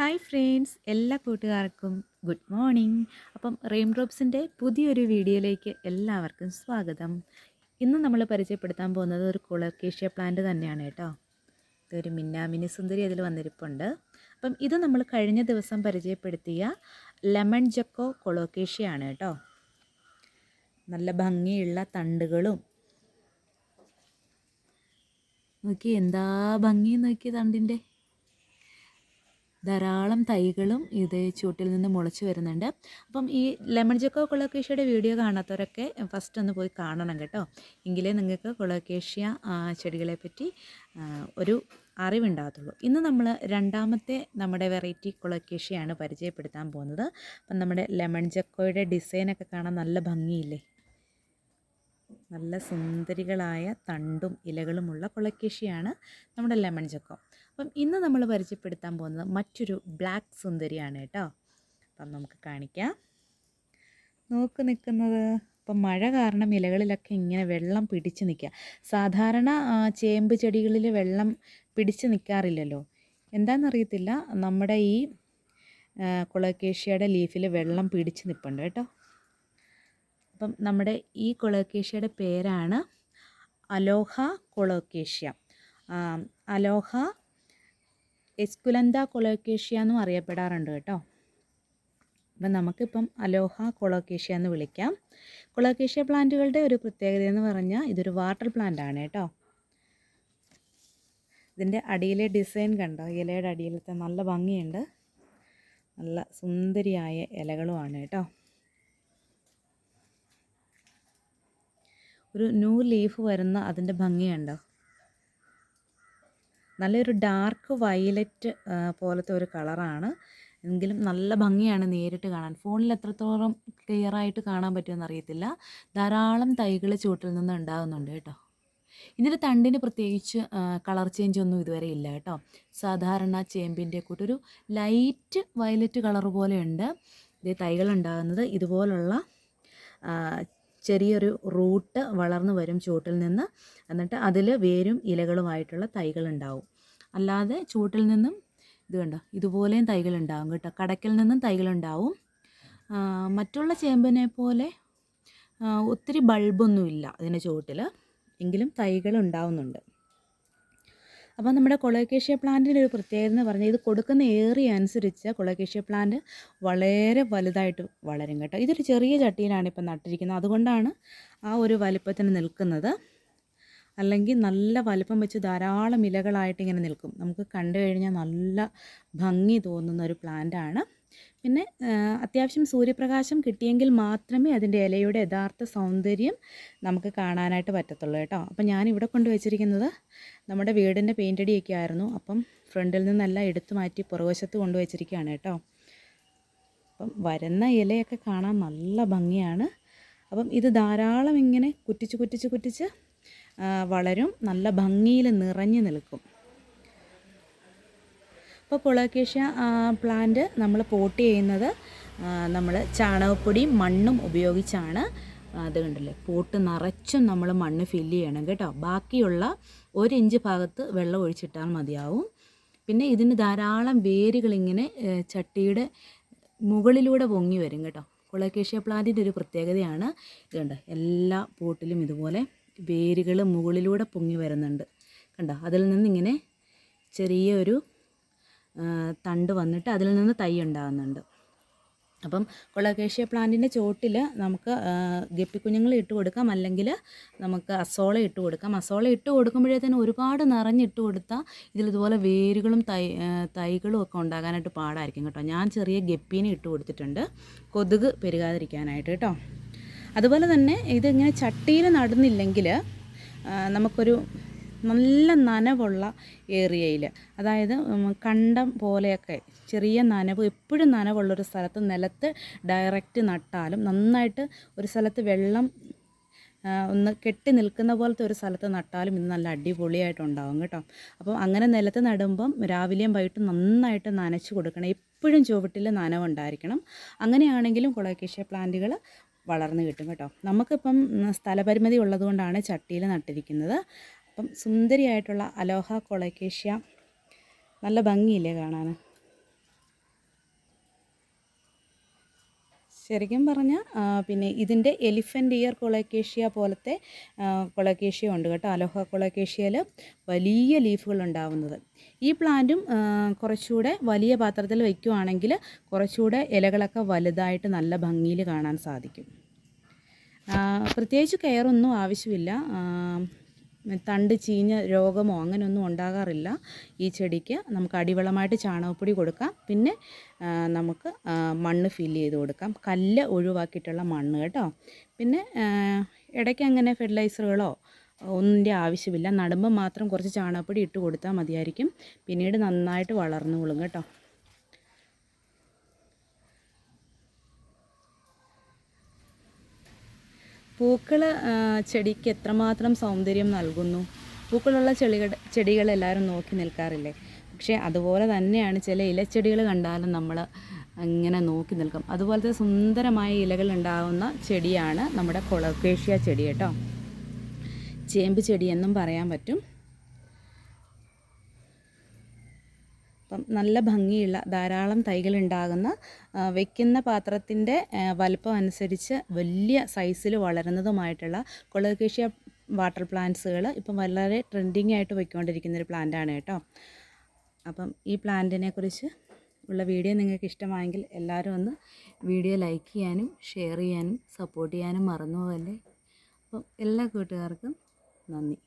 Hi friends എല്ലാ കൂട്ടുകാർക്കും good morning. അപ്പം റെയിൻ ഡ്രോപ്സിന്റെ പുതിയൊരു വീഡിയോയിലേക്ക് എല്ലാവർക്കും സ്വാഗതം. ഇന്ന് നമ്മൾ പരിചയപ്പെടുത്താൻ പോകുന്നത് ഒരു കുളക്കേഷ്യ പ്ലാന്റ് തന്നെയാണ് കേട്ടോ. ഇതൊരു മിന്നാമിനി സുന്ദരി അതിൽ വന്നിരിപ്പുണ്ട്. അപ്പം ഇത് നമ്മൾ കഴിഞ്ഞ ദിവസം പരിചയപ്പെടുത്തിയ ലെമൺ ജക്കോ കൊളോക്കേഷ്യയാണ് കേട്ടോ. നല്ല ഭംഗിയുള്ള തണ്ടുകളും. നോക്കി എന്താ ഭംഗി? നോക്കി തണ്ടിന്റെ. ധാരാളം തൈകളും ഇത് ചൂട്ടിൽ നിന്ന് മുളച്ച് വരുന്നുണ്ട്. അപ്പം ഈ ലെമൺ ജക്കോ കുളക്കേഷ്യയുടെ വീഡിയോ കാണാത്തവരൊക്കെ ഫസ്റ്റ് ഒന്ന് പോയി കാണണം കേട്ടോ. എങ്കിലേ നിങ്ങൾക്ക് കുളക്കേഷ്യ ചെടികളെ പറ്റി ഒരു അറിവുണ്ടാകത്തുള്ളൂ. ഇന്ന് നമ്മൾ രണ്ടാമത്തെ നമ്മുടെ വെറൈറ്റി കുളക്കേഷ്യയാണ് പരിചയപ്പെടുത്താൻ പോകുന്നത്. അപ്പം നമ്മുടെ ലെമൺ ജക്കോയുടെ ഡിസൈനൊക്കെ കാണാൻ നല്ല ഭംഗിയില്ലേ? നല്ല സുന്ദരികളായ തണ്ടും ഇലകളുമുള്ള കുളക്കേഷിയാണ് നമ്മുടെ ലെമൺ ചക്കോ. അപ്പം ഇന്ന് നമ്മൾ പരിചയപ്പെടുത്താൻ പോകുന്നത് മറ്റൊരു ബ്ലാക്ക് സുന്ദരിയാണ് കേട്ടോ. അപ്പം നമുക്ക് കാണിക്കാം. നോക്ക് നിൽക്കുന്നത് അപ്പം മഴ കാരണം ഇലകളിലൊക്കെ ഇങ്ങനെ വെള്ളം പിടിച്ച് നിൽക്കുക. സാധാരണ ചേമ്പ് ചെടികളിൽ വെള്ളം പിടിച്ച് നിൽക്കാറില്ലല്ലോ. എന്താണെന്നറിയത്തില്ല. നമ്മുടെ ഈ കുളക്കേഷ്യയുടെ ലീഫിൽ വെള്ളം പിടിച്ച് നിൽപ്പുണ്ട് കേട്ടോ. അപ്പം നമ്മുടെ ഈ കുളക്കേഷ്യയുടെ പേരാണ് അലോഹ കുളക്കേഷ്യ. അലോഹ എസ്കുലന്ത കൊളോക്കേഷ്യ എന്നും അറിയപ്പെടാറുണ്ട് കേട്ടോ. അപ്പം നമുക്കിപ്പം അലോഹ കൊളോക്കേഷ്യ എന്ന് വിളിക്കാം. കൊളോക്കേഷ്യ പ്ലാന്റുകളുടെ ഒരു പ്രത്യേകത എന്ന് പറഞ്ഞാൽ ഇതൊരു വാട്ടർ പ്ലാന്റ് ആണ് കേട്ടോ. ഇതിന്റെ അടിയിലെ ഡിസൈൻ കണ്ടോ? ഇലയുടെ അടിയിലത്തെ നല്ല ഭംഗിയുണ്ട്. നല്ല സുന്ദരിയായ ഇലകളുമാണ് കേട്ടോ. ഒരു ന്യൂ ലീഫ് വരുന്ന അതിന്റെ ഭംഗിയുണ്ടോ? നല്ലൊരു ഡാർക്ക് വയലറ്റ് പോലത്തെ ഒരു കളറാണ്. എങ്കിലും നല്ല ഭംഗിയാണ് നേരിട്ട് കാണാൻ. ഫോണിൽ എത്രത്തോളം ക്ലിയർ ആയിട്ട് കാണാൻ പറ്റുമെന്ന് അറിയത്തില്ല. ധാരാളം തൈകൾ ചൂട്ടിൽ നിന്ന് ഉണ്ടാകുന്നുണ്ട് കേട്ടോ. ഇതിന്റെ തണ്ടിന് പ്രത്യേകിച്ച് കളർ ചേഞ്ച് ഒന്നും ഇതുവരെ ഇല്ല കേട്ടോ. സാധാരണ ചേമ്പിന്റെ കൂട്ടൊരു ലൈറ്റ് വയലറ്റ് കളർ പോലെയുണ്ട്. ഇത് തൈകൾ ഉണ്ടാകുന്നത് ഇതുപോലുള്ള ചെറിയൊരു റൂട്ട് വളർന്നു വരും ചൂട്ടിൽ നിന്ന്. എന്നിട്ട് അതിൽ വേരും ഇലകളുമായിട്ടുള്ള തൈകളുണ്ടാവും അല്ലാതെ ചൂട്ടിൽ നിന്നും ഇത് കണ്ടോ? ഇതുപോലെയും തൈകൾ ഉണ്ടാവും കേട്ടോ. കടക്കിൽ നിന്നും തൈകൾ ഉണ്ടാവും. മറ്റുള്ള ചേമ്പിനെ പോലെ ഒത്തിരി ബൾബൊന്നുമില്ല അതിന്റെ ചുവട്ടിൽ. എങ്കിലും തൈകൾ ഉണ്ടാവുന്നുണ്ട്. അപ്പോൾ നമ്മുടെ കൊളോക്കേഷ്യ പ്ലാന്റിന്റെ ഒരു പ്രത്യേകത എന്ന് പറഞ്ഞാൽ ഇത് കൊടുക്കുന്ന ഏറിയ അനുസരിച്ച് കൊളോക്കേഷ്യ പ്ലാന്റ് വളരെ വലുതായിട്ട് വളരും കേട്ടോ. ഇതൊരു ചെറിയ ചട്ടിയിലാണ് ഇപ്പം നട്ടിരിക്കുന്നത്. അതുകൊണ്ടാണ് ആ ഒരു വലിപ്പത്തിന് നിൽക്കുന്നത്. അല്ലെങ്കിൽ നല്ല വലിപ്പം വെച്ച് ധാരാളം ഇലകളായിട്ട് ഇങ്ങനെ നിൽക്കും. നമുക്ക് കണ്ടു കഴിഞ്ഞാൽ നല്ല ഭംഗി തോന്നുന്ന ഒരു പ്ലാന്റാണ് പിന്നെ അത്യാവശ്യം സൂര്യപ്രകാശം കിട്ടിയെങ്കിൽ മാത്രമേ അതിന്റെ ഇലയുടെ യഥാർത്ഥ സൗന്ദര്യം നമുക്ക് കാണാനായിട്ട് പറ്റത്തുള്ളൂ കേട്ടോ. അപ്പം ഞാനിവിടെ കൊണ്ടുവച്ചിരിക്കുന്നത് നമ്മുടെ വീടിന്റെ പെയിന്റടിയൊക്കെ ആയിരുന്നു. അപ്പം ഫ്രണ്ടിൽ നിന്നെല്ലാം എടുത്തു മാറ്റി പുറവശത്ത് കൊണ്ടുവച്ചിരിക്കുകയാണ് കേട്ടോ. അപ്പം വരുന്ന ഇലയൊക്കെ കാണാൻ നല്ല ഭംഗിയാണ്. അപ്പം ഇത് ധാരാളം ഇങ്ങനെ കുറ്റിച്ച് കുറ്റിച്ച് കുറ്റിച്ച് വളരും നല്ല ഭംഗിയിൽ നിറഞ്ഞു നിൽക്കും. അപ്പോൾ കൊളോക്കേഷ്യ പ്ലാന്റ് നമ്മൾ പോട്ട് ചെയ്യുന്നത് നമ്മൾ ചാണകപ്പൊടിയും മണ്ണും ഉപയോഗിച്ചാണ്. അത് കണ്ടില്ലേ പോട്ട് നിറച്ചും നമ്മൾ മണ്ണ് ഫില്ല് ചെയ്യണം കേട്ടോ. ബാക്കിയുള്ള ഒരു ഇഞ്ച് ഭാഗത്ത് വെള്ളം ഒഴിച്ചിട്ടാൽ മതിയാവും. പിന്നെ ഇതിന് ധാരാളം വേരുകളിങ്ങനെ ചട്ടിയുടെ മുകളിലൂടെ പൊങ്ങി വരും കേട്ടോ. കൊളോക്കേഷ്യ പ്ലാന്റിന്റെ ഒരു പ്രത്യേകതയാണ്. ഇതുണ്ട് എല്ലാ പോട്ടിലും ഇതുപോലെ വേരുകൾ മുകളിലൂടെ പൊങ്ങി വരുന്നുണ്ട്. കണ്ടോ? അതിൽ നിന്നിങ്ങനെ ചെറിയൊരു തണ്ട് വന്നിട്ട് അതിൽ നിന്ന് തൈ ഉണ്ടാകുന്നുണ്ട്. അപ്പം കൊളക്കേഷ്യ പ്ലാന്റിന്റെ ചോട്ടിൽ നമുക്ക് ഗപ്പിക്കുഞ്ഞുങ്ങൾ ഇട്ട് കൊടുക്കാം. അല്ലെങ്കിൽ നമുക്ക് അസോള ഇട്ട് കൊടുക്കാം. അസോള ഇട്ട് കൊടുക്കുമ്പോഴേ തന്നെ ഒരുപാട് നിറഞ്ഞിട്ട് കൊടുത്താൽ ഇതിലിതുപോലെ വേരുകളും തൈ തൈകളും ഒക്കെ ഉണ്ടാകാനായിട്ട് പാടായിരിക്കും കേട്ടോ. ഞാൻ ചെറിയ ഗപ്പീനെ ഇട്ട് കൊടുത്തിട്ടുണ്ട്. കൊതുക് പെരുകാതിരിക്കാനായിട്ട് കേട്ടോ. അതുപോലെ തന്നെ ഇതിങ്ങനെ ചട്ടിയിൽ നടുന്നില്ലെങ്കിൽ നമുക്കൊരു നല്ല നനവുള്ള ഏരിയയിൽ അതായത് കണ്ടം പോലെയൊക്കെ ചെറിയ നനവ് എപ്പോഴും നനവുള്ളൊരു സ്ഥലത്ത് നിലത്ത് ഡയറക്റ്റ് നട്ടാലും നന്നായിട്ട് ഒരു സ്ഥലത്ത് വെള്ളം ഒന്ന് കെട്ടി നിൽക്കുന്ന പോലത്തെ ഒരു സ്ഥലത്ത് നട്ടാലും ഇത് നല്ല അടിപൊളിയായിട്ടുണ്ടാവും കേട്ടോ. അപ്പം അങ്ങനെ നിലത്ത് നടുമ്പം രാവിലെയും വൈകിട്ടും നന്നായിട്ട് നനച്ച് കൊടുക്കണം. എപ്പോഴും ചുവട്ടിൽ നനവുണ്ടായിരിക്കണം. അങ്ങനെയാണെങ്കിലും കൊളോക്കേഷ്യ പ്ലാന്റുകൾ വളർന്നു കിട്ടും കേട്ടോ. നമുക്കിപ്പം സ്ഥലപരിമിതി ഉള്ളതുകൊണ്ടാണ് ചട്ടിയിൽ നട്ടിരിക്കുന്നത്. അപ്പം സുന്ദരിയായിട്ടുള്ള അലോഹ കൊളക്കേഷ്യ. നല്ല ഭംഗിയില്ലേ കാണാൻ ശരിക്കും പറഞ്ഞാൽ പിന്നെ ഇതിന്റെ എലിഫന്റ് ഇയർ കൊളക്കേഷ്യ പോലത്തെ കൊളക്കേഷ്യ ഉണ്ട് കേട്ടോ അലോഹ കൊളക്കേഷ്യയിൽ വലിയ ലീഫുകൾ ഉണ്ടാവുന്നത്. ഈ പ്ലാന്റും കുറച്ചുകൂടെ വലിയ പാത്രത്തിൽ വയ്ക്കുവാണെങ്കിൽ കുറച്ചുകൂടെ ഇലകളൊക്കെ വലുതായിട്ട് നല്ല ഭംഗിയിൽ കാണാൻ സാധിക്കും. പ്രത്യേകിച്ച് കെയറൊന്നും ആവശ്യമില്ല. തണ്ട് ചീഞ്ഞ രോഗമോ അങ്ങനെയൊന്നും ഉണ്ടാകാറില്ല. ഈ ചെടിക്ക് നമുക്ക് അടിവളമായിട്ട് ചാണകപ്പൊടി കൊടുക്കാം. പിന്നെ നമുക്ക് മണ്ണ് ഫില്ല് ചെയ്ത് കൊടുക്കാം. കല്ല് ഒഴിവാക്കിയിട്ടുള്ള മണ്ണ് കേട്ടോ. പിന്നെ ഇടയ്ക്ക് അങ്ങനെ ഫെർട്ടിലൈസറുകളോ ഒന്നിന്റെ ആവശ്യമില്ല. നടുമ്പം മാത്രം കുറച്ച് ചാണകപ്പൊടി ഇട്ട് കൊടുത്താൽ മതിയായിരിക്കും. പിന്നീട് നന്നായിട്ട് വളർന്നോളും കേട്ടോ. പൂക്കൾ ചെടിക്ക് എത്രമാത്രം സൗന്ദര്യം നൽകുന്നു? പൂക്കളുള്ള ചെടികൾ ചെടികൾ എല്ലാവരും നോക്കി നിൽക്കാറില്ലേ? പക്ഷേ അതുപോലെ തന്നെയാണ് ചില ഇലച്ചെടികൾ കണ്ടാലും നമ്മൾ ഇങ്ങനെ നോക്കി നിൽക്കും. അതുപോലത്തെ സുന്ദരമായ ഇലകൾ ഉണ്ടാകുന്ന ചെടിയാണ് നമ്മുടെ കൊളക്കേഷ്യ ചെടി കേട്ടോ. ചേമ്പ് ചെടിയെന്നും പറയാൻ പറ്റും. അപ്പം നല്ല ഭംഗിയുള്ള ധാരാളം തൈകൾ ഉണ്ടാകുന്ന വെക്കുന്ന പാത്രത്തിന്റെ വലുപ്പം അനുസരിച്ച് വലിയ സൈസിൽ വളരുന്നതുമായിട്ടുള്ള കൊളകേഷ്യ വാട്ടർ പ്ലാന്റ്സുകൾ ഇപ്പം വളരെ ട്രെൻഡിങ് ആയിട്ട് പോയിക്കൊണ്ടിരിക്കുന്ന ഒരു പ്ലാന്റ് ആണ് കേട്ടോ. അപ്പം ഈ പ്ലാന്റിനെ കുറിച്ച് ഉള്ള വീഡിയോ നിങ്ങൾക്ക് ഇഷ്ടമായെങ്കിൽ എല്ലാവരും ഒന്ന് വീഡിയോ ലൈക്ക് ചെയ്യാനും ഷെയർ ചെയ്യാനും സപ്പോർട്ട് ചെയ്യാനും മറന്നു പോകല്ലേ. അപ്പം എല്ലാ കൂട്ടുകാർക്കും നന്ദി.